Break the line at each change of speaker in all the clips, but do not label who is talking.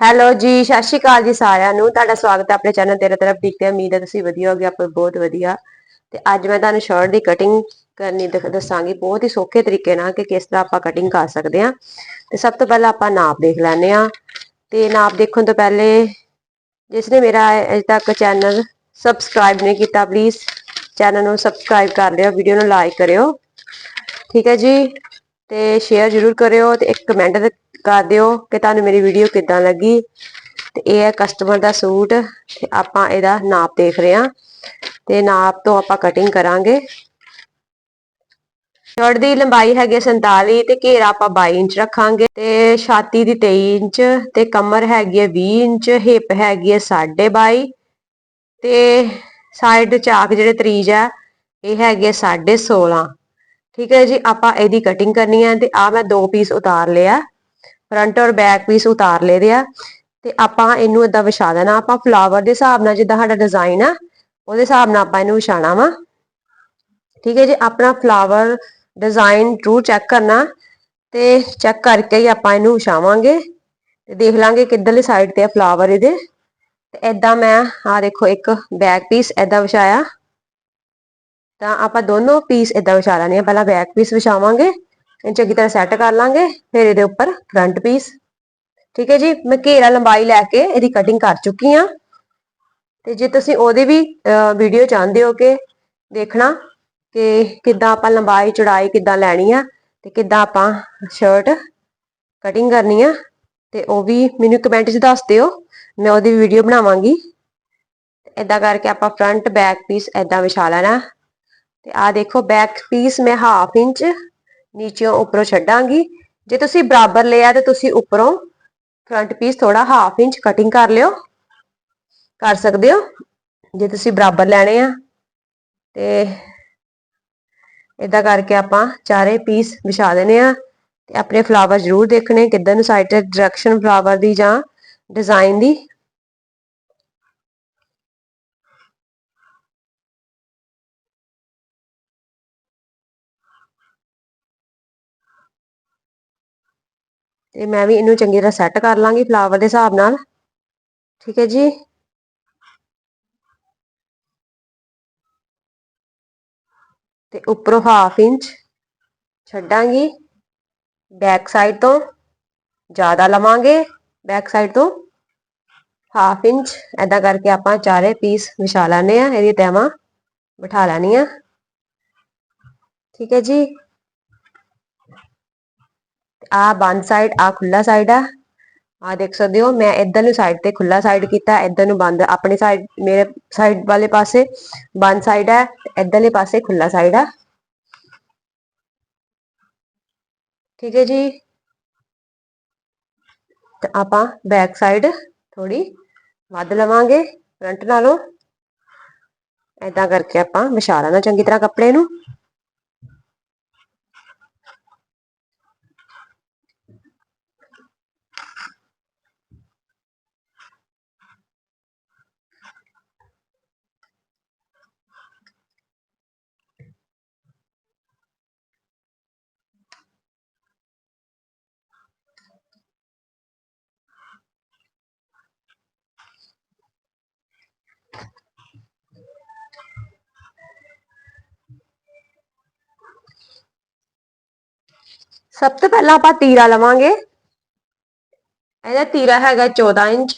Hello ਜੀ, ਸਤਿ ਸ਼੍ਰੀ ਅਕਾਲ ਜੀ ਸਾਰਿਆਂ ਨੂੰ। ਤੁਹਾਡਾ ਸਵਾਗਤ ਹੈ ਆਪਣੇ ਚੈਨਲ ਤੇਰੇ ਤਰਫ ਠੀਕ ਤੇ ਉਮੀਦ ਹੈ ਤੁਸੀਂ ਵਧੀਆ ਹੋਗੇ, ਆਪਾਂ ਬਹੁਤ ਵਧੀਆ। ਤੇ ਅੱਜ ਮੈਂ ਤੁਹਾਨੂੰ ਸ਼ਰਟ ਦੀ ਕਟਿੰਗ ਕਰਨੀ ਦ- ਦੱਸਾਂਗੀ ਬਹੁਤ ਹੀ ਸੌਖੇ ਤਰੀਕੇ ਨਾਲ ਕਿ ਕਿਸ ਤਰ੍ਹਾਂ ਆਪਾਂ ਕਟਿੰਗ ਕਰ ਸਕਦੇ ਹਾਂ। ਤੇ ਸਭ ਤੋਂ ਪਹਿਲਾਂ ਆਪਾਂ ਨਾਪ ਦੇਖ ਲੈਂਦੇ ਹਾਂ। ਤੇ ਨਾਪ ਦੇਖਣ ਤੋਂ ਪਹਿਲੇ ਜਿਸ ਨੇ ਮੇਰਾ ਅਜੇ ਤੱਕ ਚੈਨਲ ਸਬਸਕ੍ਰਾਈਬ ਨਹੀਂ ਕੀਤਾ ਪਲੀਜ਼ ਚੈਨਲ ਨੂੰ ਸਬਸਕ੍ਰਾਈਬ ਕਰ ਲਿਓ ਵੀਡੀਓ ਨੂੰ ਲਾਈਕ ਕਰਿਓ। ਠੀਕ ਹੈ ਜੀ? ਤੇ ਸ਼ੇਅਰ ਜ਼ਰੂਰ ਕਰਿਓ ਤੇ ਇੱਕ ਕਮੈਂਟ ਕਰ ਦਿਓ ਕਿ ਤੁਹਾਨੂੰ ਮੇਰੀ ਵੀਡੀਓ ਕਿੱਦਾਂ ਲੱਗੀ। ਤੇ ਇਹ ਹੈ ਕਸਟਮਰ ਦਾ ਸੂਟ ਤੇ ਆਪਾਂ ਇਹਦਾ ਨਾਪ ਦੇਖ ਰਹੇ ਹਾਂ। ਤੇ ਨਾਪ ਤੋਂ ਆਪਾਂ ਕਟਿੰਗ ਕਰਾਂਗੇ। ਸ਼ਰਟ ਦੀ ਲੰਬਾਈ ਹੈਗੀ 47 ਤੇ ਘੇਰਾ ਆਪਾਂ 22 ਇੰਚ ਰੱਖਾਂਗੇ। ਤੇ ਛਾਤੀ ਦੀ 23 ਇੰਚ ਤੇ ਕਮਰ ਹੈਗੀ ਹੈ 20 ਇੰਚ ਹਿਪ ਹੈਗੀ ਹੈ 22.5 ਤੇ ਸਾਈਡ ਚਾਕ ਜਿਹੜੇ ਤਰੀਜ ਹੈ, ਇਹ ਹੈਗੇ 16.5 ਠੀਕ ਹੈ ਜੀ, ਆਪਾਂ ਇਹਦੀ ਕਟਿੰਗ ਕਰਨੀ ਹੈ ਤੇ ਆ ਮੈਂ ਦੋ ਪੀਸ ਉਤਾਰ ਲਿਆ ਫਰੰਟ ਔਰ ਬੈਕ ਪੀਸ ਉਤਾਰ ਲਏ ਦੇ ਆ, ਤੇ ਆਪਾਂ ਇਹਨੂੰ ਇਦਾਂ ਵਿਛਾ ਦੇਣਾ, ਆਪਾਂ ਫਲਾਵਰ ਦੇ ਹਿਸਾਬ ਨਾਲ ਜਿੱਦਾਂ ਸਾਡਾ ਡਿਜ਼ਾਈਨ ਆ, ਉਹਦੇ ਹਿਸਾਬ ਨਾਲ ਆਪਾਂ ਇਹਨੂੰ ਵਿਛਾਣਾ ਵਾ। ਠੀਕ ਹੈ ਜੀ, ਆਪਣਾ ਫਲਾਵਰ ਡਿਜ਼ਾਈਨ ਟਰੂ ਚੈੱਕ ਕਰਨਾ, ਤੇ ਚੈੱਕ ਕਰਕੇ ਹੀ ਆਪਾਂ ਇਹਨੂੰ ਵਿਛਾਵਾਂਗੇ, ਤੇ ਦੇਖ ਲਾਂਗੇ ਕਿੱਧਰਲੀ ਸਾਈਡ ਤੇ ਆ ਫਲਾਵਰ ਇਹਦੇ। ਤੇ ਇਦਾਂ ਮੈਂ ਆ ਦੇਖੋ ਇੱਕ ਬੈਕ ਪੀਸ ਇਦਾਂ ਵਿਛਾਇਆ। ਤਾਂ ਆਪਾਂ ਦੋਨੋਂ ਪੀਸ ਇਦਾਂ ਵਿਛਾ ਲੈਣੇ ਆ, ਪਹਿਲਾਂ ਬੈਕ ਪੀਸ ਵਿਛਾਵਾਂਗੇ ਇਹਨੂੰ ਚੰਗੀ ਤਰ੍ਹਾਂ ਸੈੱਟ ਕਰ ਲਾਂਗੇ ਫਿਰ ਇਹਦੇ ਉੱਪਰ ਫਰੰਟ ਪੀਸ ਠੀਕ ਹੈ ਜੀ, ਮੈਂ ਘੇਰਾ ਲੰਬਾਈ ਲੈ ਕੇ ਇਹਦੀ ਕਟਿੰਗ ਕਰ ਚੁੱਕੀ ਆ ਤੇ ਜੇ ਤੁਸੀਂ ਉਹਦੇ ਵੀ ਵੀਡੀਓ ਚਾਹੁੰਦੇ ਹੋ ਕਿ ਦੇਖਣਾ ਕਿ ਕਿੱਦਾਂ ਆਪਾਂ ਲੰਬਾਈ, ਚੜਾਈ ਕਿੱਦਾਂ ਲੈਣੀ ਆ ਤੇ ਕਿੱਦਾਂ ਆਪਾਂ ਸ਼ਰਟ ਕਟਿੰਗ ਕਰਨੀ ਆ, ਤੇ ਉਹ ਵੀ ਮੈਨੂੰ ਕਮੈਂਟ 'ਚ ਦੱਸ ਦਿਓ। ਮੈਂ ਉਹਦੀ ਵੀਡੀਓ ਬਣਾਵਾਂਗੀ। ਇਦਾਂ ਕਰਕੇ ਆਪਾਂ ਫਰੰਟ ਬੈਕ ਪੀਸ ਇਦਾਂ ਵਿਛਾ ਲੈਣਾ। ਤੇ ਆ ਦੇਖੋ ਬੈਕ ਪੀਸ ਮੈਂ ਹਾਫ ਇੰਚ ਨੀਚੇੋਂ ਉੱਪਰੋਂ ਛੱਡਾਂਗੀ। ਜੇ ਤੁਸੀਂ ਬਰਾਬਰ ਲਿਆ ਤੇ ਤੁਸੀਂ ਉੱਪਰੋਂ ਫਰੰਟ ਪੀਸ ਥੋੜਾ ਹਾਫ ਇੰਚ ਕਟਿੰਗ ਕਰ ਲਿਓ। ਕਰ ਸਕਦੇ ਹੋ? ਜੇ ਤੁਸੀਂ ਬਰਾਬਰ ਲੈਣੇ ਆ। ਤੇ ਇਦਾਂ ਕਰਕੇ ਆਪਾਂ ਚਾਰੇ ਪੀਸ ਵਿਛਾ ਦੇਣੇ ਆ। ਤੇ ਆਪਣੇ ਫਲਾਵਰ ਜ਼ਰੂਰ ਦੇਖਣੇ, ਕਿੱਦਾਂ ਨੂੰ ਸਾਈਡ ਤੇ ਡਾਇਰੈਕਸ਼ਨ ਫਲਾਵਰ ਦੀ ਜਾਂ ਡਿਜ਼ਾਈਨ ਦੀ। ਤੇ ਮੈਂ ਵੀ ਇਹਨੂੰ ਚੰਗੀ ਤਰ੍ਹਾਂ ਸੈੱਟ ਕਰ ਲਾਂਗੀ ਫਲਾਵਰ ਦੇ ਹਿਸਾਬ ਨਾਲ। ਠੀਕ ਹੈ ਜੀ? ਤੇ ਉੱਪਰੋਂ ਹਾਫ ਇੰਚ ਛੱਡਾਂਗੀ। ਬੈਕ ਸਾਈਡ ਤੋਂ ਜ਼ਿਆਦਾ ਲਵਾਂਗੇ। ਬੈਕ ਸਾਈਡ ਤੋਂ ਹਾਫ ਇੰਚ ਐਦਾਂ ਕਰਕੇ ਆਪਾਂ ਚਾਰੇ ਪੀਸ ਵਿਛਾ ਲੈਣੇ ਆ ਇਹਦੀ ਤੈਵਾਂ ਬਿਠਾ ਲੈਣੀ ਆ ਠੀਕ ਹੈ ਜੀ? ਆ ਬੰਦ ਸਾਈਡ ਆ ਖੁੱਲਾ ਸਾਈਡ ਆ। ਆ ਦੇਖ ਸਕਦੇ ਹੋ, ਮੈਂ ਇਧਰ ਨੂੰ ਸਾਈਡ ਤੇ ਖੁੱਲਾ ਸਾਈਡ ਕੀਤਾ, ਇਧਰ ਨੂੰ ਬੰਦ। ਆਪਣੇ ਸਾਈਡ ਮੇਰੇ ਸਾਈਡ ਵਾਲੇ ਪਾਸੇ ਬੰਦ ਸਾਈਡ ਹੈ ਇਧਰਲੇ ਪਾਸੇ ਖੁੱਲਾ ਸਾਈਡ ਆ। ਠੀਕ ਹੈ ਜੀ। ਤੇ ਆਪਾਂ ਬੈਕ ਸਾਈਡ ਥੋੜੀ ਵੱਧ ਲਵਾਂਗੇ ਫਰੰਟ ਨਾਲੋਂ। ਐਦਾਂ ਕਰਕੇ ਆਪਾਂ ਵਿਛਾ ਲੈਣਾ ਚੰਗੀ ਤਰ੍ਹਾਂ ਕੱਪੜੇ ਨੂੰ। ਸਭ ਤੋਂ ਪਹਿਲਾਂ ਆਪਾਂ ਤੀਰਾ ਲਵਾਂਗੇ। ਇਹਦਾ ਤੀਰਾ ਹੈਗਾ 14 ਇੰਚ।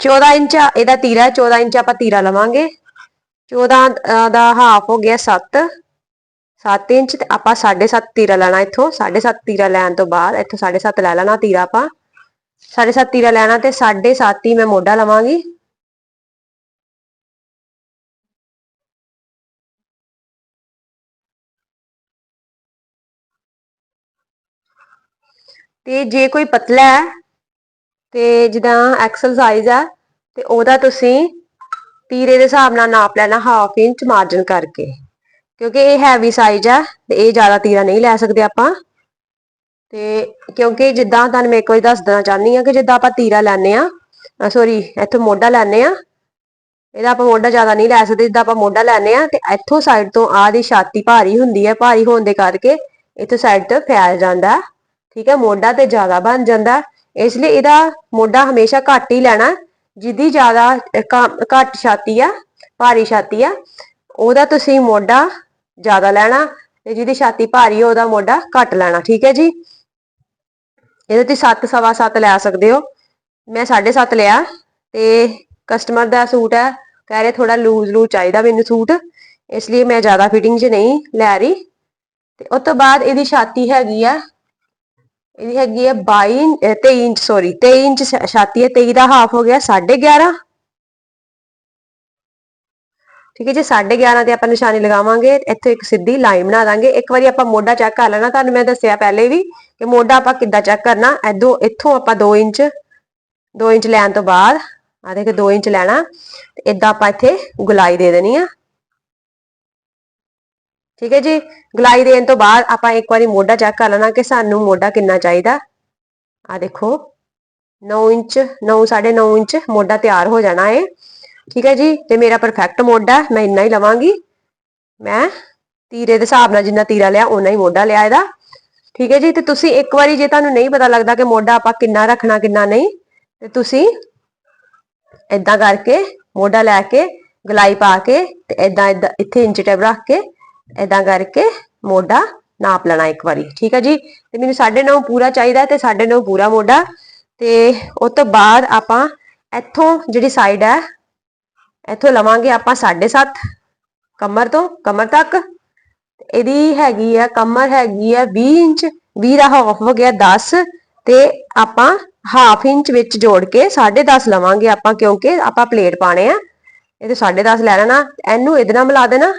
14 ਇੰਚ ਇਹਦਾ ਤੀਰਾ 14 ਇੰਚ ਆਪਾਂ ਤੀਰਾ ਲਵਾਂਗੇ। 14 ਦਾ ਹਾਫ ਹੋ ਗਿਆ 7 7 ਇੰਚ ਤੇ ਆਪਾਂ 7.5 ਤੀਰਾ ਲੈਣਾ ਇੱਥੋਂ। 7.5 ਤੀਰਾ ਲੈਣ ਤੋਂ ਬਾਅਦ ਇੱਥੋਂ 7.5 ਲੈ ਲੈਣਾ ਤੀਰਾ ਆਪਾਂ। 7.5 ਤੀਰਾ ਲੈਣਾ ਤੇ 7.5 ਹੀ ਮੈਂ ਮੋਢਾ ਲਵਾਂਗੀ। ਤੇ ਜੇ ਕੋਈ ਪਤਲਾ ਹੈ ਤੇ ਜਿੱਦਾਂ ਐਕਸਲ ਸਾਈਜ਼ ਹੈ ਤੇ ਉਹਦਾ ਤੁਸੀਂ ਤੀਰੇ ਦੇ ਹਿਸਾਬ ਨਾਲ ਨਾਪ ਲੈਣਾ ਹਾਫ ਇੰਚ ਮਾਰਜਨ ਕਰਕੇ, ਕਿਉਂਕਿ ਇਹ ਹੈਵੀ ਸਾਈਜ਼ ਆ ਤੇ ਇਹ ਜ਼ਿਆਦਾ ਤੀਰਾ ਨਹੀਂ ਲੈ ਸਕਦੇ ਆਪਾਂ। ਤੇ ਕਿਉਂਕਿ ਜਿੱਦਾਂ ਤੁਹਾਨੂੰ ਮੈਂ ਇੱਕ ਵਾਰੀ ਦੱਸ ਦੇਣਾ ਚਾਹਨੀ ਆ ਕਿ ਜਿੱਦਾਂ ਆਪਾਂ ਤੀਰਾ ਲੈਣੇ ਆ ਸੌਰੀ ਇੱਥੋਂ ਮੋਢਾ ਲੈਣੇ ਆ ਇਹਦਾ ਆਪਾਂ ਮੋਢਾ ਜ਼ਿਆਦਾ ਨਹੀਂ ਲੈ ਸਕਦੇ, ਜਿੱਦਾਂ ਆਪਾਂ ਮੋਢਾ ਲੈਣੇ ਆ ਤੇ ਇੱਥੋਂ ਸਾਈਡ ਤੋਂ ਆਹ ਦੀ ਛਾਤੀ ਭਾਰੀ ਹੁੰਦੀ ਹੈ, ਭਾਰੀ ਹੋਣ ਦੇ ਕਰਕੇ ਇੱਥੋਂ ਸਾਈਡ ਤੋਂ ਫੈਲ ਜਾਂਦਾ। ਠੀਕ ਹੈ, ਮੋਢਾ ਤੇ ਜ਼ਿਆਦਾ ਬਣ ਜਾਂਦਾ। ਇਸ ਲਈ ਇਹਦਾ ਮੋਢਾ ਹਮੇਸ਼ਾ ਘੱਟ ਹੀ ਲੈਣਾ, ਜਿਹਦੀ ਜ਼ਿਆਦਾ ਘੱਟ ਛਾਤੀ ਆ, ਭਾਰੀ ਛਾਤੀ ਆ, ਉਹਦਾ ਤੁਸੀਂ ਮੋਢਾ ਜ਼ਿਆਦਾ ਲੈਣਾ ਤੇ ਜਿਹਦੀ ਛਾਤੀ ਭਾਰੀ ਆ, ਉਹਦਾ ਮੋਢਾ ਘੱਟ ਲੈਣਾ, ਠੀਕ ਹੈ ਜੀ? ਇਹਦੇ ਤੁਸੀਂ 7 ਸਵਾ 7 ਲੈ ਸਕਦੇ ਹੋ। ਮੈਂ 7.5 ਲਿਆ ਤੇ ਕਸਟਮਰ ਦਾ ਸੂਟ ਹੈ, ਕਹਿ ਰਹੇ ਥੋੜਾ ਲੂਜ਼ ਲੂਜ਼ ਚਾਹੀਦਾ ਮੈਨੂੰ ਸੂਟ, ਇਸ ਲਈ ਮੈਂ ਜ਼ਿਆਦਾ ਫਿਟਿੰਗ 'ਚ ਨਹੀਂ ਲੈ ਰਹੀ। ਤੇ ਉਸ ਤੋਂ ਬਾਅਦ ਇਹਦੀ ਛਾਤੀ ਹੈਗੀ ਆ ਇਹਦੀ ਹੈਗੀ ਹੈ 22 ਅਹ 23 ਇੰਚ ਸੌਰੀ 23 ਇੰਚ ਛ- ਛਾਤੀ ਹੈ 23 ਦਾ ਹਾਫ ਹੋ ਗਿਆ 11.5 ਠੀਕ ਹੈ ਜੀ 11.5 ਤੇ ਆਪਾਂ ਨਿਸ਼ਾਨੀ ਲਗਾਵਾਂਗੇ, ਇੱਥੇ ਇੱਕ ਸਿੱਧੀ ਲਾਈਨ ਬਣਾ ਦਾਂਗੇ। ਇੱਕ ਵਾਰੀ ਆਪਾਂ ਮੋਢਾ ਚੈੱਕ ਕਰ ਲੈਣਾ, ਤੁਹਾਨੂੰ ਮੈਂ ਦੱਸਿਆ ਪਹਿਲੇ ਵੀ ਕਿ ਮੋਢਾ ਆਪਾਂ ਕਿੱਦਾਂ ਚੈੱਕ ਕਰਨਾ। ਐਦੋਂ ਇੱਥੋਂ ਆਪਾਂ 2 ਇੰਚ 2 ਇੰਚ ਲੈਣ ਤੋਂ ਬਾਅਦ ਆ ਦੇਖ 2 ਇੰਚ ਲੈਣਾ। ਤੇ ਇਦਾਂ ਆਪਾਂ ਇੱਥੇ ਗੁਲਾਈ ਦੇ ਦੇਣੀ ਆ। ਠੀਕ ਹੈ ਜੀ? ਗਲਾਈ ਦੇਣ ਤੋਂ ਬਾਅਦ ਆਪਾਂ ਇੱਕ ਵਾਰੀ ਮੋਢਾ ਚੈੱਕ ਕਰ ਲੈਣਾ ਕਿ ਸਾਨੂੰ ਮੋਢਾ ਕਿੰਨਾ ਚਾਹੀਦਾ। ਆ ਦੇਖੋ 9 ਇੰਚ 9 9.5 ਇੰਚ ਮੋਢਾ ਤਿਆਰ ਹੋ ਜਾਣਾ ਹੈ ਠੀਕ ਹੈ ਜੀ? ਤੇ ਮੇਰਾ ਪਰਫੈਕਟ ਮੋਢਾ, ਮੈਂ ਇੰਨਾ ਹੀ ਲਵਾਂਗੀ। ਮੈਂ ਤੀਰੇ ਦੇ ਹਿਸਾਬ ਨਾਲ ਜਿੰਨਾ ਤੀਰਾ ਲਿਆ, ਓਨਾ ਹੀ ਮੋਢਾ ਲਿਆ ਇਹਦਾ। ਠੀਕ ਹੈ ਜੀ? ਤੇ ਤੁਸੀਂ ਇੱਕ ਵਾਰੀ ਜੇ ਤੁਹਾਨੂੰ ਨਹੀਂ ਪਤਾ ਲੱਗਦਾ ਕਿ ਮੋਢਾ ਆਪਾਂ ਕਿੰਨਾ ਰੱਖਣਾ, ਕਿੰਨਾ ਨਹੀਂ, ਤੇ ਤੁਸੀਂ ਇਦਾਂ ਕਰਕੇ ਮੋਢਾ ਲੈ ਕੇ, ਗਲਾਈ ਪਾ ਕੇ ਤੇ ਇਦਾਂ ਇਦਾਂ ਇੱਥੇ ਇੰਚ ਟੇਪ ਰੱਖ ਕੇ ਇਦਾਂ ਕਰਕੇ ਮੋਢਾ ਨਾਪ ਲੈਣਾ ਇੱਕ ਵਾਰੀ, ਠੀਕ ਹੈ ਜੀ? ਤੇ ਮੈਨੂੰ 9.5 ਪੂਰਾ ਚਾਹੀਦਾ ਤੇ 9.5 ਪੂਰਾ ਮੋਢਾ। ਤੇ ਉਸ ਤੋਂ ਬਾਅਦ ਆਪਾਂ ਇੱਥੋਂ ਜਿਹੜੀ ਸਾਈਡ ਹੈ, ਇੱਥੋਂ ਲਵਾਂਗੇ ਆਪਾਂ 7.5 ਕਮਰ ਤੋਂ, ਕਮਰ ਤੱਕ। ਇਹਦੀ ਹੈਗੀ ਆ, ਕਮਰ ਹੈਗੀ ਆ 20 ਇੰਚ 20 ਦਾ ਹਾਫ ਹੋ ਗਿਆ 10 ਤੇ ਆਪਾਂ ਹਾਫ ਇੰਚ ਵਿੱਚ ਜੋੜ ਕੇ 10.5 ਲਵਾਂਗੇ ਆਪਾਂ, ਕਿਉਂਕਿ ਆਪਾਂ ਪਲੇਟ ਪਾਣੇ ਆ। ਇਹਦੇ 10.5 ਲੈ ਲੈਣਾ, ਇਹਨੂੰ ਇਹਦੇ ਨਾਲ ਮਿਲਾ ਦੇਣਾ।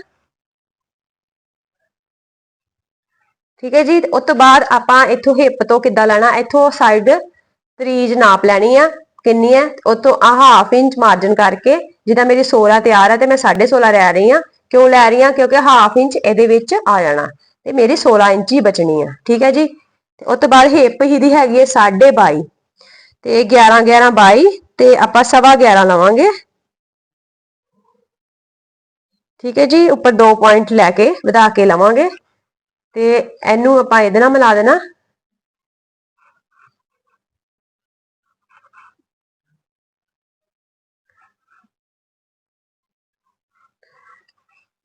ਠੀਕ ਹੈ ਜੀ? ਤੇ ਉਸ ਤੋਂ ਬਾਅਦ ਆਪਾਂ ਇੱਥੋਂ ਹਿੱਪ ਤੋਂ ਕਿੱਦਾਂ ਲੈਣਾ? ਇੱਥੋਂ ਸਾਈਡ ਤਰੀਜ ਨਾਪ ਲੈਣੀ ਆ। ਕਿੰਨੀ ਹੈ? ਉਤੋਂ ਆ ਹਾਫ ਇੰਚ ਮਾਰਜਨ ਕਰਕੇ, ਜਿੱਦਾਂ ਮੇਰੀ 16 ਤਿਆਰ ਹੈ ਤੇ ਮੈਂ 16.5 ਲੈ ਰਹੀ ਆ। ਕਿਉਂ ਲੈ ਰਹੀ ਆ? ਕਿਉਂਕਿ ਹਾਫ ਇੰਚ ਇਹਦੇ ਵਿੱਚ ਆ ਜਾਣਾ। ਤੇ ਮੇਰੀ 16 ਇੰਚ ਹੀ ਬਚਣੀ ਆ। ਠੀਕ ਹੈ ਜੀ? ਤੇ ਉਸ ਤੋਂ ਬਾਅਦ ਹਿੱਪ ਹੀ ਦੀ ਹੈਗੀ ਹੈ 22.5 ਤੇ 11 11 22 ਤੇ ਆਪਾਂ ਸਵਾ 11 ਲਵਾਂਗੇ। ਠੀਕ ਹੈ ਜੀ? ਉੱਪਰ 2 ਪੁਆਇੰਟ ਲੈ ਕੇ ਵਧਾ ਕੇ ਲਵਾਂਗੇ। ਤੇ ਇਹਨੂੰ ਆਪਾਂ ਇਹਦੇ ਨਾਲ ਮਿਲਾ ਦੇਣਾ।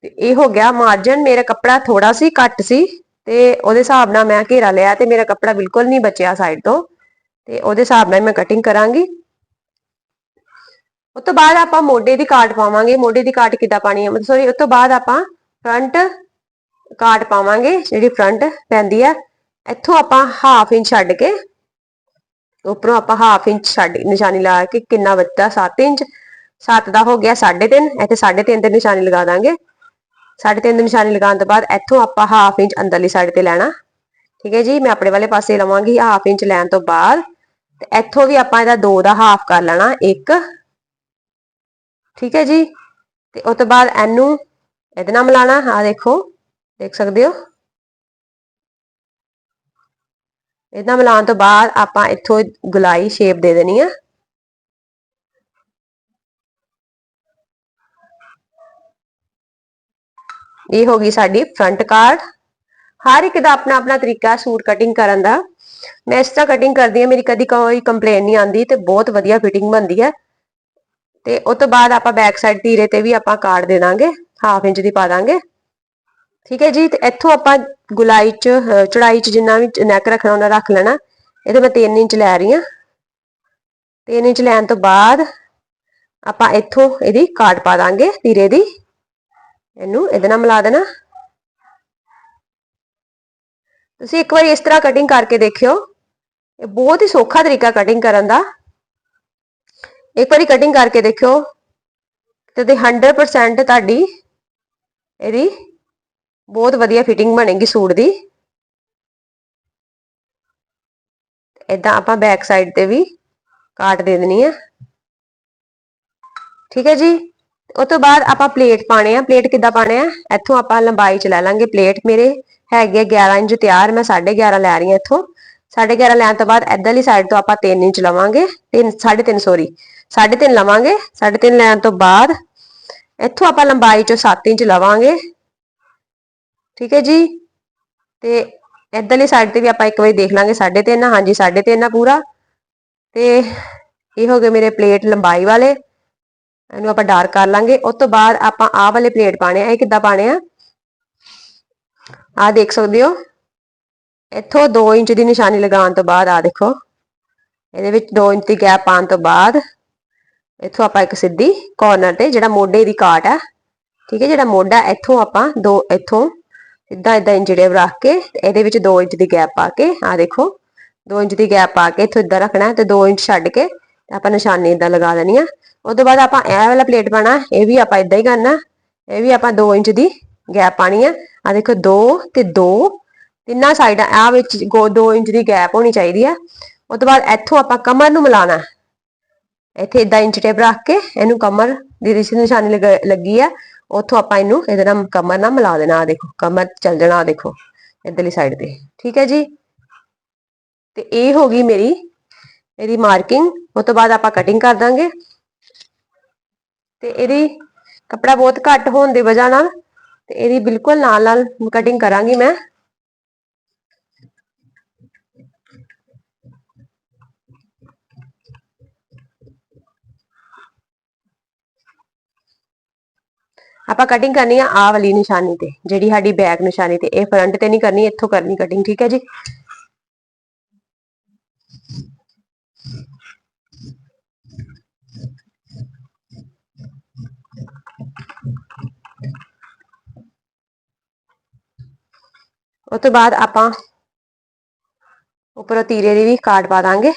ਤੇ ਇਹ ਹੋ ਗਿਆ ਮਾਰਜਨ, ਮੇਰਾ ਕੱਪੜਾ ਥੋੜਾ ਸੀ, ਘੱਟ ਸੀ, ਤੇ ਉਹਦੇ ਹਿਸਾਬ ਨਾਲ ਮੈਂ ਘੇਰਾ ਲਿਆ ਤੇ ਮੇਰਾ ਕੱਪੜਾ ਬਿਲਕੁਲ ਨਹੀਂ ਬਚਿਆ ਸਾਈਡ ਤੋਂ। ਤੇ ਉਹਦੇ ਹਿਸਾਬ ਨਾਲ ਮੈਂ ਕਟਿੰਗ ਕਰਾਂਗੀ। ਉਸ ਤੋਂ ਬਾਅਦ ਆਪਾਂ ਮੋਢੇ ਦੀ ਕਾਟ ਪਾਵਾਂਗੇ। ਮੋਢੇ ਦੀ ਕਾਟ ਕਿੱਦਾਂ ਪਾਣੀ ਹੈ? ਮਤਲਬ ਸੋਰੀ ਉਸ ਤੋਂ ਬਾਅਦ ਆਪਾਂ ਫਰੰਟ ਕਾਟ ਪਾਵਾਂਗੇ, ਜਿਹੜੀ ਫਰੰਟ ਪੈਂਦੀ ਆ, ਇੱਥੋਂ ਆਪਾਂ ਹਾਫ ਇੰਚ ਛੱਡ ਕੇ, ਉੱਪਰੋਂ ਆਪਾਂ ਹਾਫ ਇੰਚ ਛੱਡ, ਨਿਸ਼ਾਨੀ ਲਾ ਕੇ ਕਿੰਨਾ ਬਚਦਾ 7 ਇੰਚ 7 ਦਾ ਹੋ ਗਿਆ 3.5 ਇੱਥੇ 3.5 ਤੇ ਨਿਸ਼ਾਨੀ ਲਗਾ ਦਾਂਗੇ। 3.5 ਦੀ ਨਿਸ਼ਾਨੀ ਲਗਾਉਣ ਤੋਂ ਬਾਅਦ ਇੱਥੋਂ ਆਪਾਂ ਹਾਫ ਇੰਚ ਅੰਦਰਲੀ ਸਾਈਡ ਤੇ ਲੈਣਾ। ਠੀਕ ਹੈ ਜੀ, ਮੈਂ ਆਪਣੇ ਵਾਲੇ ਪਾਸੇ ਲਵਾਂਗੀ ਹਾਫ ਇੰਚ ਲੈਣ ਤੋਂ ਬਾਅਦ, ਤੇ ਇੱਥੋਂ ਵੀ ਆਪਾਂ ਇਹਦਾ 2 ਦਾ ਹਾਫ ਕਰ ਲੈਣਾ 1 ਠੀਕ ਹੈ ਜੀ, ਤੇ ਉਸ ਤੋਂ ਬਾਅਦ ਇਹਨੂੰ ਇਹਦੇ ਨਾਲ ਮਿਲਾਣਾ ਆ ਦੇਖੋ। ਦੇਖ ਸਕਦੇ ਹੋ? ਇਹਦਾ ਮਿਲਾਉਣ ਤੋਂ ਬਾਅਦ ਆਪਾਂ ਇੱਥੋਂ ਗੁਲਾਈ ਸ਼ੇਪ ਦੇ ਦੇਣੀ ਆ। ਇਹ ਹੋ ਗਈ ਸਾਡੀ ਫਰੰਟ ਕਾਰਡ ਹਰ ਇੱਕ ਦਾ ਆਪਣਾ ਆਪਣਾ ਤਰੀਕਾ ਸੂਟ ਕਟਿੰਗ ਕਰਨ ਦਾ। ਮੈਂ ਇਸ ਤਰ੍ਹਾਂ ਕਟਿੰਗ ਕਰਦੀ ਹਾਂ, ਮੇਰੀ ਕਦੀ ਕੋਈ ਕੰਪਲੇਨ ਨਹੀਂ ਆਂਦੀ ਤੇ ਬਹੁਤ ਵਧੀਆ ਫਿਟਿੰਗ ਬਣਦੀ ਹੈ। ਤੇ ਉਸ ਤੋਂ ਬਾਅਦ ਆਪਾਂ ਬੈਕ ਸਾਈਡ ਧੀਰੇ ਤੇ ਵੀ ਆਪਾਂ ਕਾਰਡ ਦੇ ਦਾਂਗੇ ਹਾਫ ਇੰਚ ਦੀ ਪਾ ਦਾਂਗੇ। ਠੀਕ ਹੈ ਜੀ, ਤੇ ਇੱਥੋਂ ਆਪਾਂ ਗੁਲਾਈ ਚ ਚੜਾਈ ਚ ਜਿੰਨਾ ਵੀ ਨੈਕ ਰੱਖਣਾ, ਉਹਨਾਂ ਰੱਖ ਲੈਣਾ। ਇਹਦੇ ਮੈਂ 3 ਇੰਚ ਲੈ ਰਹੀ ਆ 3 ਇੰਚ ਲੈਣ ਤੋਂ ਬਾਅਦ ਆਪਾਂ ਇੱਥੋਂ ਇਹਦੀ ਕਾਟ ਪਾ ਦਾਂਗੇ ਧੀਰੇ ਦੀ। ਇਹਨੂੰ ਇਹਦੇ ਨਾਲ ਮਿਲਾ ਦੇਣਾ। ਤੁਸੀਂ ਇੱਕ ਵਾਰੀ ਇਸ ਤਰ੍ਹਾਂ ਕਟਿੰਗ ਕਰਕੇ ਦੇਖਿਓ। ਇਹ ਬਹੁਤ ਹੀ ਸੌਖਾ ਤਰੀਕਾ ਕਟਿੰਗ ਕਰਨ ਦਾ। ਇੱਕ ਵਾਰੀ ਕਟਿੰਗ ਕਰਕੇ ਦੇਖਿਓ। ਤੇ ਤੇ 100% ਤੁਹਾਡੀ ਇਹਦੀ ਬਹੁਤ ਵਧੀਆ ਫਿਟਿੰਗ ਬਣੇਗੀ ਸੂਟ ਦੀ ਇਦਾਂ ਆਪਾਂ ਬੈਕ ਸਾਈਡ ਤੇ ਵੀ ਕਾਟ ਦੇ ਦੇਣੀ ਆ। ਠੀਕ ਹੈ ਜੀ? ਉਸ ਤੋਂ ਬਾਅਦ ਆਪਾਂ ਪਲੇਟ ਪਾਣੇ ਆ। ਪਲੇਟ ਕਿੱਦਾਂ ਪਾਣੇ ਆ? ਇੱਥੋਂ ਆਪਾਂ ਲੰਬਾਈ ਚ ਲੈ ਲਾਂਗੇ ਪਲੇਟ ਮੇਰੇ ਹੈਗੇ 11 ਇੰਚ ਤਿਆਰ। ਮੈਂ 11.5 ਲੈ ਰਹੀ ਹਾਂ ਇੱਥੋਂ। 11.5 ਲੈਣ ਤੋਂ ਬਾਅਦ ਇਧਰਲੀ ਸਾਈਡ ਤੋਂ ਆਪਾਂ 3 ਇੰਚ ਲਵਾਂਗੇ। 3 3.5 ਸੌਰੀ 3.5 ਲਵਾਂਗੇ। 3.5 ਲੈਣ ਤੋਂ ਬਾਅਦ ਇੱਥੋਂ ਆਪਾਂ ਲੰਬਾਈ ਚੋਂ 7 ਇੰਚ ਲਵਾਂਗੇ। ਠੀਕ ਹੈ ਜੀ? ਤੇ ਇਧਰਲੀ ਸਾਈਡ ਤੇ ਵੀ ਆਪਾਂ ਇੱਕ ਵਾਰੀ ਦੇਖ ਲਾਂਗੇ 3.5 ਹਾਂਜੀ 3.5 ਪੂਰਾ। ਤੇ ਇਹ ਹੋ ਗਏ ਮੇਰੇ ਪਲੇਟ ਲੰਬਾਈ ਵਾਲੇ। ਇਹਨੂੰ ਆਪਾਂ ਡਾਰਕ ਕਰ ਲਾਂਗੇ। ਉਸ ਤੋਂ ਬਾਅਦ ਆਪਾਂ ਆਹ ਵਾਲੇ ਪਲੇਟ ਪਾਣੇ ਆ। ਇਹ ਕਿੱਦਾਂ ਪਾਣੇ ਆ? ਆ ਦੇਖ ਸਕਦੇ ਹੋ। ਇੱਥੋਂ 2 ਇੰਚ ਦੀ ਨਿਸ਼ਾਨੀ ਲਗਾਉਣ ਤੋਂ ਬਾਅਦ ਆ ਦੇਖੋ। ਇਹਦੇ ਵਿੱਚ 2 ਇੰਚ ਦੀ ਗੈਪ ਪਾਉਣ ਤੋਂ ਬਾਅਦ ਇੱਥੋਂ ਆਪਾਂ ਇੱਕ ਸਿੱਧੀ ਕਾਰਨਰ ਤੇ ਜਿਹੜਾ ਮੋਢੇ ਦੀ ਕਾਟ ਹੈ ਠੀਕ ਹੈ, ਜਿਹੜਾ ਮੋਢਾ ਇੱਥੋਂ ਆਪਾਂ ਦੋ, ਇੱਥੋਂ ਇਦਾਂ ਇਦਾਂ ਇੰਚ ਟੇਪ ਰੱਖ ਕੇ ਇਹਦੇ ਵਿੱਚ 2 ਇੰਚ ਦੀ ਗੈਪ ਪਾ ਕੇ ਆ ਦੇਖੋ 2 ਇੰਚ ਦੀ ਗੈਪ ਪਾ ਕੇ ਇੱਥੋਂ ਇਦਾਂ ਰੱਖਣਾ ਤੇ 2 ਇੰਚ ਛੱਡ ਕੇ ਆਪਾਂ ਨਿਸ਼ਾਨੀ ਇਦਾਂ ਲਗਾ ਦੇਣੀ ਆ। ਉਸ ਤੋਂ ਬਾਅਦ ਆਪਾਂ ਇਹ ਵਾਲਾ ਪਲੇਟ ਪਾਣਾ ਇਹ ਵੀ ਆਪਾਂ ਇਦਾਂ ਹੀ ਕਰਨਾ, ਇਹ ਵੀ ਆਪਾਂ 2 ਇੰਚ ਦੀ ਗੈਪ ਪਾਣੀ ਆ। ਆ ਦੇਖੋ 2 ਤੇ 2 ਤਿੰਨਾਂ ਸਾਈਡਾਂ ਆ ਵਿੱਚ 2 ਇੰਚ ਦੀ ਗੈਪ ਹੋਣੀ ਚਾਹੀਦੀ ਆ। ਉਸ ਤੋਂ ਬਾਅਦ ਇੱਥੋਂ ਆਪਾਂ ਕਮਰ ਨੂੰ ਮਿਲਾਣਾ ਇੱਥੇ ਇਦਾਂ ਇੰਚ ਟੇਪ ਰੱਖ ਕੇ ਇਹਨੂੰ ਕਮਰ ਦੀ ਨਿਸ਼ਾਨੀ ਲੱਗੀ ਆ। ਉੱਥੋਂ ਆਪਾਂ ਇਹਨੂੰ ਇਹਦੇ ਨਾਲ ਕਮਰ ਨਾਲ ਮਿਲਾ ਦੇਣਾ ਆ ਦੇਖੋ, ਕਮਰ ਚੱਲ ਜਾਣਾ ਆ ਦੇਖੋ, ਇਧਰਲੀ ਸਾਈਡ ਤੇ। ਠੀਕ ਹੈ ਜੀ? ਤੇ ਇਹ ਹੋ ਗਈ ਮੇਰੀ, ਇਹਦੀ ਮਾਰਕਿੰਗ ਉਸ ਤੋਂ ਬਾਅਦ ਆਪਾਂ ਕਟਿੰਗ ਕਰ ਦਾਂਗੇ। ਤੇ ਇਹਦੀ ਕਪੜਾ ਬਹੁਤ ਘੱਟ ਹੋਣ ਦੀ ਵਜ੍ਹਾ ਨਾਲ ਤੇ ਇਹਦੀ ਬਿਲਕੁਲ ਨਾਲ ਨਾਲ ਕਟਿੰਗ ਕਰਾਂਗੀ ਮੈਂ। ਆਪਾਂ ਕਟਿੰਗ ਕਰਨੀ ਆ ਆ ਵਾਲੀ ਨਿਸ਼ਾਨੀ ਤੇ, ਜਿਹੜੀ ਸਾਡੀ ਬੈਕ ਨਿਸ਼ਾਨੀ ਤੇ, ਇਹ ਫਰੰਟ ਤੇ ਨਹੀਂ ਕਰਨੀ, ਇੱਥੋਂ ਕਰਨੀ ਕਟਿੰਗ ਠੀਕ ਹੈ ਜੀ? ਉਸ ਤੋਂ ਬਾਅਦ ਆਪਾਂ ਉੱਪਰੋਂ ਤੀਰੇ ਦੀ ਵੀ ਕਾਟ ਪਾ ਦਾਂਗੇ।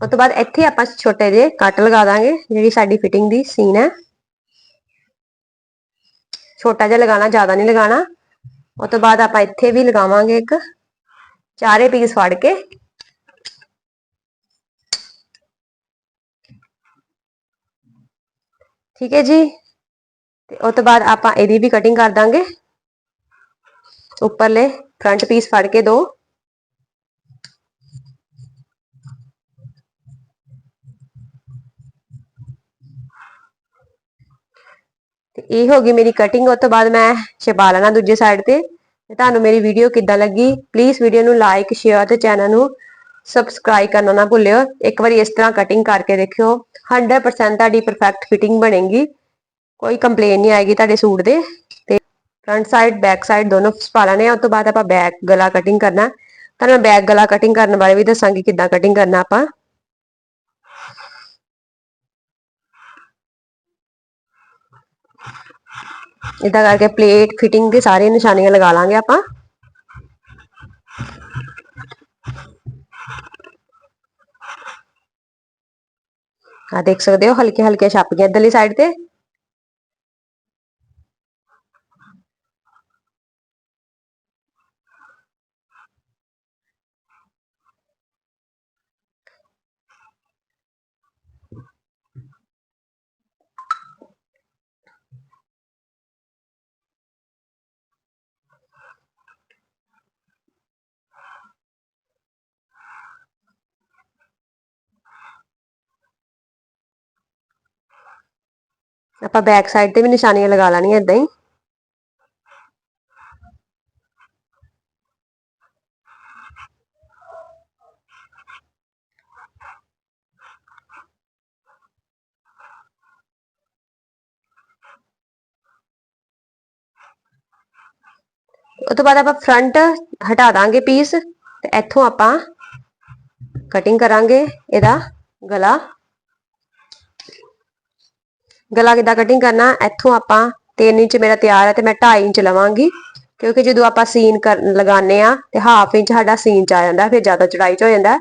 ਉਸ ਤੋਂ ਬਾਅਦ ਇੱਥੇ ਆਪਾਂ ਛੋਟੇ ਜਿਹੇ ਕੱਟ ਲਗਾ ਦਾਂਗੇ ਜਿਹੜੀ ਸਾਡੀ ਫਿਟਿੰਗ ਦੀ ਸੀਨ ਹੈ ਛੋਟਾ ਜਿਹਾ ਲਗਾਣਾ ਜ਼ਿਆਦਾ ਨਹੀਂ ਲਗਾਣਾ ਉਸ ਤੋਂ ਬਾਅਦ ਆਪਾਂ ਇੱਥੇ ਵੀ ਲਗਾਵਾਂਗੇ ਇੱਕ ਚਾਰੇ ਪੀਸ ਫੜ ਕੇ ਠੀਕ ਹੈ ਜੀ ਤੇ ਉਸ ਤੋਂ ਬਾਅਦ ਆਪਾਂ ਇਹਦੀ ਵੀ ਕਟਿੰਗ ਕਰ ਦਾਂਗੇ ਉੱਪਰਲੇ ਫਰੰਟ ਪੀਸ ਫੜ ਕੇ ਦੋ ਤੇ ਇਹ ਹੋ ਗਈ ਮੇਰੀ ਕਟਿੰਗ ਉਸ ਤੋਂ ਬਾਅਦ ਮੈਂ ਛਪਾ ਲੈਣਾ ਦੂਜੇ ਸਾਈਡ ਤੇ। ਤੇ ਤੁਹਾਨੂੰ ਮੇਰੀ ਵੀਡੀਓ ਕਿੱਦਾਂ ਲੱਗੀ? ਪਲੀਜ਼ ਵੀਡੀਓ ਨੂੰ ਲਾਈਕ ਸ਼ੇਅਰ ਤੇ ਚੈਨਲ ਨੂੰ ਸਬਸਕ੍ਰਾਈਬ ਕਰਨਾ ਨਾ ਭੁੱਲਿਓ। ਇੱਕ ਵਾਰੀ ਇਸ ਤਰ੍ਹਾਂ ਕਟਿੰਗ ਕਰਕੇ ਦੇਖਿਓ। 100% ਤੁਹਾਡੀ ਪਰਫੈਕਟ ਫਿਟਿੰਗ ਬਣੇਗੀ। ਕੋਈ ਕੰਪਲੇਨ ਨਹੀਂ ਆਏਗੀ ਤੁਹਾਡੇ ਸੂਟ ਦੇ ਤੇ ਫਰੰਟ ਸਾਈਡ ਬੈਕ ਸਾਈਡ ਦੋਨੋਂ ਛਪਾ ਲੈਣੇ ਆ। ਉਸ ਤੋਂ ਬਾਅਦ ਆਪਾਂ ਬੈਕ ਗਲਾ ਕਟਿੰਗ ਕਰਨਾ। ਤੁਹਾਨੂੰ ਮੈਂ ਬੈਕ ਗਲਾ ਕਟਿੰਗ ਕਰਨ ਬਾਰੇ ਵੀ ਦੱਸਾਂਗੀ ਕਿੱਦਾਂ ਕਟਿੰਗ ਕਰਨਾ ਆਪਾਂ। ਇਦਾਂ ਕਰਕੇ ਪਲੇਟ ਫਿਟਿੰਗ ਦੇ ਸਾਰੇ ਨਿਸ਼ਾਨੀਆਂ ਲਗਾ ਲਾਂਗੇ ਆਪਾਂ ਆ ਦੇਖ ਸਕਦੇ ਹੋ ਹਲਕੇ ਹਲਕੇ ਛੱਪ ਗਿਆ ਇਧਰਲੀ ਸਾਈਡ ਤੇ ਆਪਾਂ ਬੈਕ ਸਾਈਡ ਤੇ ਵੀ ਨਿਸ਼ਾਨੀਆਂ ਲਗਾ ਲੈਣੀਆਂ ਇਦਾਂ ਹੀ। ਉਸ ਤੋਂ ਬਾਅਦ ਆਪਾਂ ਫਰੰਟ ਹਟਾ ਦਾਂਗੇ ਪੀਸ ਤੇ ਇੱਥੋਂ ਆਪਾਂ ਕਟਿੰਗ ਕਰਾਂਗੇ ਇਹਦਾ ਗਲਾ। ਗਲਾ ਕਿੱਦਾਂ ਕਟਿੰਗ ਕਰਨਾ, ਇੱਥੋਂ ਆਪਾਂ 3 ਇੰਚ ਮੇਰਾ ਤਿਆਰ ਹੈ ਤੇ ਮੈਂ 2.5 ਇੰਚ ਲਵਾਂਗੀ। ਕਿਉਂਕਿ ਜਦੋਂ ਆਪਾਂ ਸੀਨ ਲਗਾਉਂਦੇ ਆ ਤੇ ਹਾਫ ਇੰਚ ਸਾਡਾ ਸੀਨ ਚ ਆ ਜਾਂਦਾ, ਫਿਰ ਜ਼ਿਆਦਾ ਚੜਾਈ ਚ ਹੋ ਜਾਂਦਾ।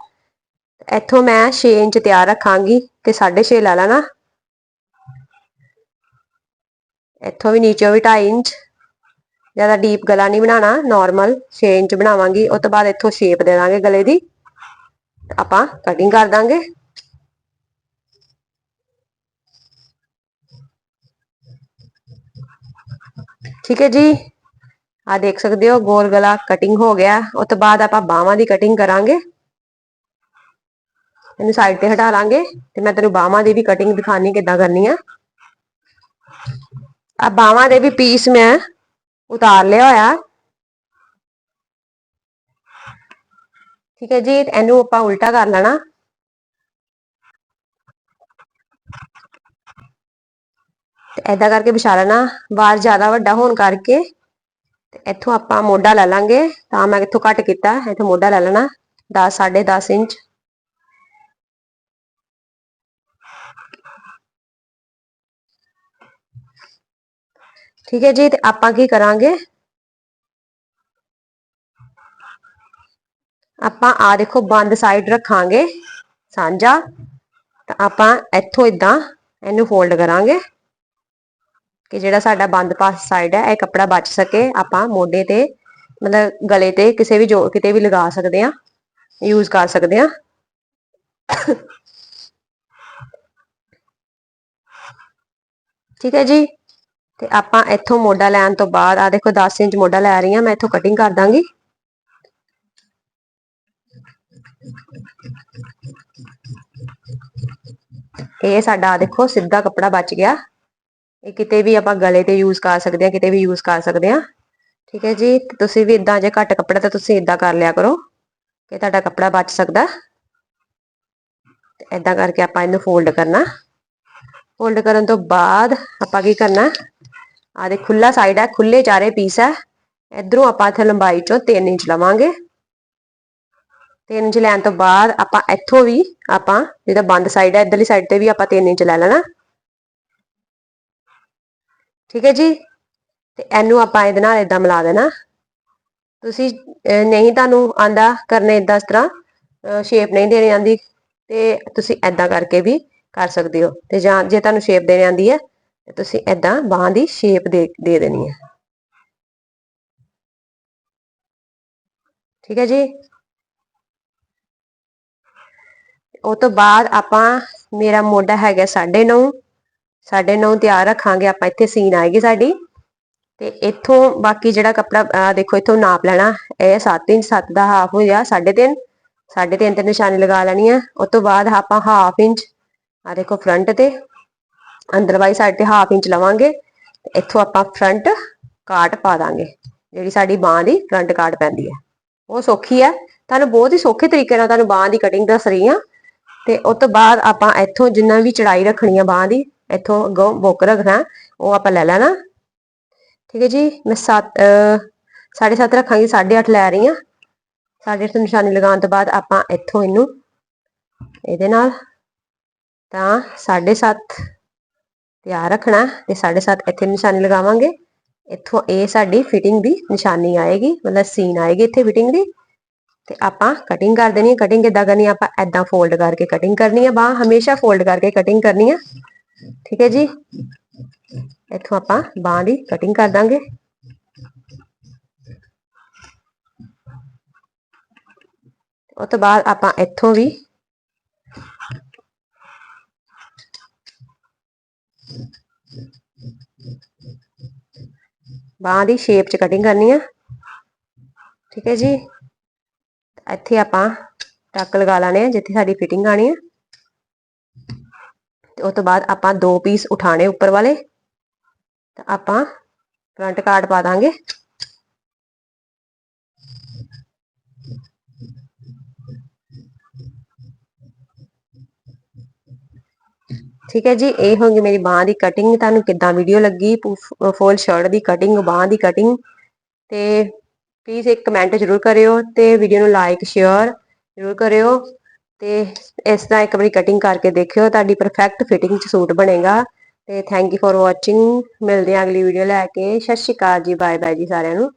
ਇੱਥੋਂ ਮੈਂ 6 ਇੰਚ ਤਿਆਰ ਰੱਖਾਂਗੀ ਤੇ 6.5 ਲਾ ਲੈਣਾ ਇੱਥੋਂ ਵੀ ਨੀਚੇ ਵੀ 2.5 ਇੰਚ। ਜ਼ਿਆਦਾ ਡੀਪ ਗਲਾ ਨਹੀਂ ਬਣਾਉਣਾ ਨਾਰਮਲ 6 ਇੰਚ ਬਣਾਵਾਂਗੀ। ਉਸ ਤੋਂ ਬਾਅਦ ਇੱਥੋਂ ਸ਼ੇਪ ਦੇ ਦਾਂਗੇ ਗਲੇ ਦੀ। ਆਪਾਂ ਕਟਿੰਗ ਕਰ ਦਾਂਗੇ। ਠੀਕ ਹੈ ਜੀ। ਆ ਦੇਖ ਸਕਦੇ ਹੋ, ਗੋਲ ਗਲਾ ਕਟਿੰਗ ਹੋ ਗਿਆ। ਉਸ ਤੋਂ ਬਾਅਦ ਆਪਾਂ ਬਾਹਾਂ ਦੀ ਕਟਿੰਗ ਕਰਾਂਗੇ। ਇਹਨੂੰ ਸਾਈਡ ਤੇ ਹਟਾ ਲਾਂਗੇ ਤੇ ਮੈਂ ਤੈਨੂੰ ਬਾਹਾਂ ਦੀ ਵੀ ਕਟਿੰਗ ਦਿਖਾਣੀ ਕਿੱਦਾਂ ਕਰਨੀ ਆ। ਆ ਬਾਹਾਂ ਦੇ ਵੀ ਪੀਸ ਮੈਂ ਉਤਾਰ ਲਿਆ ਹੋਇਆ। ਠੀਕ ਹੈ ਜੀ, ਇਹਨੂੰ ਆਪਾਂ ਉਲਟਾ ਕਰ ਲੈਣਾ। ਐਦਾਂ ਕਰਕੇ ਵਿਛਾ ਲੈਣਾ ਬਾਹਰ ਜ਼ਿਆਦਾ ਵੱਡਾ ਹੋਣ ਕਰਕੇ ਤੇ ਇੱਥੋਂ ਆਪਾਂ ਮੋਢਾ ਲੈ ਲਾਂਗੇ। ਤਾਂ ਮੈਂ ਇੱਥੋਂ ਕੱਟ ਕੀਤਾ, ਇੱਥੋਂ ਮੋਢਾ ਲੈ ਲੈਣਾ 10 10.5 ਇੰਚ। ਠੀਕ ਹੈ ਜੀ, ਤੇ ਆਪਾਂ ਕੀ ਕਰਾਂਗੇ? ਆਪਾਂ ਆ ਦੇਖੋ ਬੰਦ ਸਾਈਡ ਰੱਖਾਂਗੇ, ਸਾਂਝਾ। ਤਾਂ ਆਪਾਂ ਇੱਥੋਂ ਇਦਾਂ ਇਹਨੂੰ ਫੋਲਡ ਕਰਾਂਗੇ। ਕਿ ਜਿਹੜਾ ਸਾਡਾ ਬੰਦ ਪਾਸ ਸਾਈਡ ਹੈ, ਇਹ ਕੱਪੜਾ ਬਚ ਸਕੇ, ਆਪਾਂ ਮੋਢੇ ਤੇ, ਮਤਲਬ ਗਲੇ ਤੇ ਕਿਸੇ ਵੀ ਜੋ, ਕਿਤੇ ਵੀ ਲਗਾ ਸਕਦੇ ਆ ਯੂਜ਼ ਕਰ ਸਕਦੇ ਆ ਠੀਕ ਹੈ ਜੀ? ਤੇ ਆਪਾਂ ਇੱਥੋਂ ਮੋਢਾ ਲੈਣ ਤੋਂ ਬਾਅਦ ਆ ਦੇਖੋ 10 ਇੰਚ ਮੋਢਾ ਲੈ ਰਹੀ ਆ ਮੈਂ ਇੱਥੋਂ ਕਟਿੰਗ ਕਰ ਦਾਂਗੀ। ਇਹ ਸਾਡਾ ਦੇਖੋ ਸਿੱਧਾ ਕੱਪੜਾ ਬਚ ਗਿਆ। ਇਹ ਕਿਤੇ ਵੀ ਆਪਾਂ ਗਲੇ ਤੇ ਯੂਜ਼ ਕਰ ਸਕਦੇ ਆ ਕਿਤੇ ਵੀ ਯੂਜ਼ ਕਰ ਸਕਦੇ ਆ ਠੀਕ ਹੈ ਜੀ ਤੁਸੀਂ ਵੀ ਇਦਾਂ ਜੇ ਘੱਟ ਕੱਪੜਾ ਤਾਂ ਤੁਸੀਂ ਇਦਾਂ ਕਰ ਲਿਆ ਕਰੋ ਕਿ ਤੁਹਾਡਾ ਕੱਪੜਾ ਬਚ ਸਕਦਾ। ਤੇ ਇਦਾਂ ਕਰਕੇ ਆਪਾਂ ਇਹਨੂੰ ਫੋਲਡ ਕਰਨਾ। ਫੋਲਡ ਕਰਨ ਤੋਂ ਬਾਅਦ ਆਪਾਂ ਕੀ ਕਰਨਾ ਆ ਦੇ ਖੁੱਲਾ ਸਾਈਡ ਹੈ ਖੁੱਲੇ ਚਾਰੇ ਪੀਸ ਹੈ। ਇਧਰੋਂ ਆਪਾਂ ਇੱਥੇ ਲੰਬਾਈ ਚੋਂ 3 ਇੰਚ ਲਵਾਂਗੇ। 3 ਇੰਚ ਲੈਣ ਤੋਂ ਬਾਅਦ ਆਪਾਂ ਇੱਥੋਂ ਵੀ ਆਪਾਂ, ਜਿਹਦਾ ਬੰਦ ਸਾਈਡ ਹੈ, ਇਧਰਲੀ ਸਾਈਡ ਤੇ ਵੀ ਆਪਾਂ 3 ਇੰਚ ਲੈ ਲੈਣਾ। ਠੀਕ ਹੈ ਜੀ? ਤੇ ਇਹਨੂੰ ਆਪਾਂ ਇਹਦੇ ਨਾਲ ਇਦਾਂ ਮਿਲਾ ਦੇਣਾ। ਤੁਸੀਂ ਨਹੀਂ ਤੁਹਾਨੂੰ ਆਂਦਾ ਕਰਨੇ ਇਦਾਂ ਇਸ ਤਰ੍ਹਾਂ ਸ਼ੇਪ ਨਹੀਂ ਦੇਣੀ ਆਂਦੀ ਤੇ ਤੁਸੀਂ ਐਦਾਂ ਕਰਕੇ ਵੀ ਕਰ ਸਕਦੇ ਹੋ। ਤੇ ਜਾਂ ਜੇ ਤੁਹਾਨੂੰ ਸ਼ੇਪ ਦੇਣੀ ਆਂਦੀ ਹੈ, ਤੇ ਤੁਸੀਂ ਐਦਾਂ ਬਾਹਾਂ ਦੀ ਸ਼ੇਪ ਦੇ ਦੇ ਦੇਣੀ ਹੈ। ਠੀਕ ਹੈ ਜੀ? ਉਹ ਤੋਂ ਬਾਅਦ ਆਪਾਂ, ਮੇਰਾ ਮੋਢਾ ਹੈਗਾ 9.5 9.5 ਤਿਆਰ ਰੱਖਾਂਗੇ, ਆਪਾਂ ਇੱਥੇ ਸੀਨ ਆਏਗੀ ਸਾਡੀ। ਤੇ ਇੱਥੋਂ ਬਾਕੀ ਜਿਹੜਾ ਕੱਪੜਾ ਦੇਖੋ, ਇੱਥੋਂ ਨਾਪ ਲੈਣਾ। ਇਹ 7 ਇੰਚ 7 ਦਾ ਹਾਫ ਹੋ ਗਿਆ 3.5 3.5 ਤੇ ਨਿਸ਼ਾਨੀ ਲਗਾ ਲੈਣੀ ਹੈ ਉਸ ਤੋਂ ਬਾਅਦ ਆਪਾਂ ਹਾਫ ਇੰਚ ਆ ਦੇਖੋ ਫਰੰਟ ਤੇ। ਅੰਦਰ ਵਾਲੀ ਸਾਈਡ ਤੇ ਹਾਫ ਇੰਚ ਲਵਾਂਗੇ। ਇੱਥੋਂ ਆਪਾਂ ਫਰੰਟ ਕਾਟ ਪਾ ਦਾਂਗੇ। ਜਿਹੜੀ ਸਾਡੀ ਬਾਹ ਦੀ ਫਰੰਟ ਕਾਟ ਪੈਂਦੀ ਹੈ ਉਹ ਸੌਖੀ ਹੈ ਤੁਹਾਨੂੰ ਬਹੁਤ ਹੀ ਸੌਖੇ ਤਰੀਕੇ ਨਾਲ ਤੁਹਾਨੂੰ ਬਾਹ ਦੀ ਕਟਿੰਗ ਦੱਸ ਰਹੀ ਹਾਂ ਤੇ ਉਸ ਤੋਂ ਬਾਅਦ ਆਪਾਂ ਇੱਥੋਂ ਜਿੰਨਾ ਵੀ ਚੜਾਈ ਰੱਖਣੀ ਆ ਬਾਹ ਦੀ ਇੱਥੋਂ ਅੱਗੋਂ ਬੁੱਕ ਰੱਖਣਾ, ਉਹ ਆਪਾਂ ਲੈ ਲੈਣਾ। ਠੀਕ ਹੈ ਜੀ, ਮੈਂ 7 7.5 ਰੱਖਾਂਗੀ 8.5 ਲੈ ਰਹੀ ਹਾਂ। 8.5 ਨਿਸ਼ਾਨੀ ਲਗਾਉਣ ਤੋਂ ਬਾਅਦ ਆਪਾਂ ਇੱਥੋਂ ਇਹਨੂੰ, ਇਹਦੇ ਨਾਲ ਤਾਂ 7.5 ਤਿਆਰ ਰੱਖਣਾ ਤੇ 7.5 ਇੱਥੇ ਨਿਸ਼ਾਨੀ ਲਗਾਵਾਂਗੇ। ਇੱਥੋਂ ਇਹ ਸਾਡੀ ਫਿਟਿੰਗ ਦੀ ਨਿਸ਼ਾਨੀ ਆਏਗੀ, ਮਤਲਬ ਸੀਨ ਆਏਗੀ ਇੱਥੇ ਫਿਟਿੰਗ ਦੀ। ਤੇ ਆਪਾਂ ਕਟਿੰਗ ਕਰ ਦੇਣੀ ਹੈ। ਕਟਿੰਗ ਕਿੱਦਾਂ ਕਰਨੀ ਹੈ? ਆਪਾਂ ਐਦਾਂ ਫੋਲਡ ਕਰਕੇ ਕਟਿੰਗ ਕਰਨੀ ਹੈ। ਬਾਹ ਹਮੇਸ਼ਾ ਫੋਲਡ ਕਰਕੇ ਕਟਿੰਗ ਕਰਨੀ ਹੈ। ਠੀਕ ਹੈ ਜੀ। ਇੱਥੋਂ ਆਪਾਂ ਬਾਹ ਦੀ ਕਟਿੰਗ ਕਰ ਦਾਂਗੇ। ਉਸ ਤੋਂ ਬਾਅਦ ਆਪਾਂ ਇੱਥੋਂ ਵੀ ਬਾਹ ਦੀ ਸ਼ੇਪ 'ਚ ਕਟਿੰਗ ਕਰਨੀ ਆ। ਠੀਕ ਹੈ ਜੀ। ਇੱਥੇ ਆਪਾਂ ਟੱਕ ਲਗਾ ਲਾਣੇ ਆ, ਜਿੱਥੇ ਸਾਡੀ ਫਿਟਿੰਗ ਆਣੀ ਆ। ਤੇ ਉਸ ਤੋਂ ਬਾਅਦ ਆਪਾਂ ਦੋ ਪੀਸ ਉਠਾਣੇ ਉੱਪਰ ਵਾਲੇ। ਤਾਂ ਆਪਾਂ ਫਰੰਟ ਕਾਰਡ ਪਾ ਦਾਂਗੇ। ਠੀਕ ਹੈ ਜੀ, ਇਹ ਹੋਗੀ ਮੇਰੀ ਬਾਹ ਦੀ ਕਟਿੰਗ ਤੁਹਾਨੂੰ ਕਿੱਦਾਂ ਵੀਡੀਓ ਲੱਗੀ? ਫੁੱਲ ਸ਼ਰਟ ਦੀ ਕਟਿੰਗ ਬਾਹ ਦੀ ਕਟਿੰਗ ਤੇ ਪਲੀਜ਼ ਇੱਕ ਕਮੈਂਟ ਜ਼ਰੂਰ ਕਰਿਓ ਤੇ ਵੀਡੀਓ ਨੂੰ ਲਾਈਕ ਸ਼ੇਅਰ ਜ਼ਰੂਰ ਕਰਿਓ। ਤੇ ਇਸ ਤਰ੍ਹਾਂ ਇੱਕ ਵਾਰੀ ਕਟਿੰਗ ਕਰਕੇ ਦੇਖਿਓ, ਤੁਹਾਡੀ ਪਰਫੈਕਟ ਫਿਟਿੰਗ ਚ ਸੂਟ ਬਣੇਗਾ। ਤੇ ਥੈਂਕ ਯੂ ਫॉर ਵਾਚਿੰਗ ਮਿਲਦੇ ਹਾਂ ਅਗਲੀ ਵੀਡੀਓ ਲੈ ਕੇ। ਸਤਿ ਸ਼੍ਰੀ ਅਕਾਲ ਜੀ ਬਾਏ ਬਾਏ ਜੀ ਸਾਰਿਆਂ ਨੂੰ।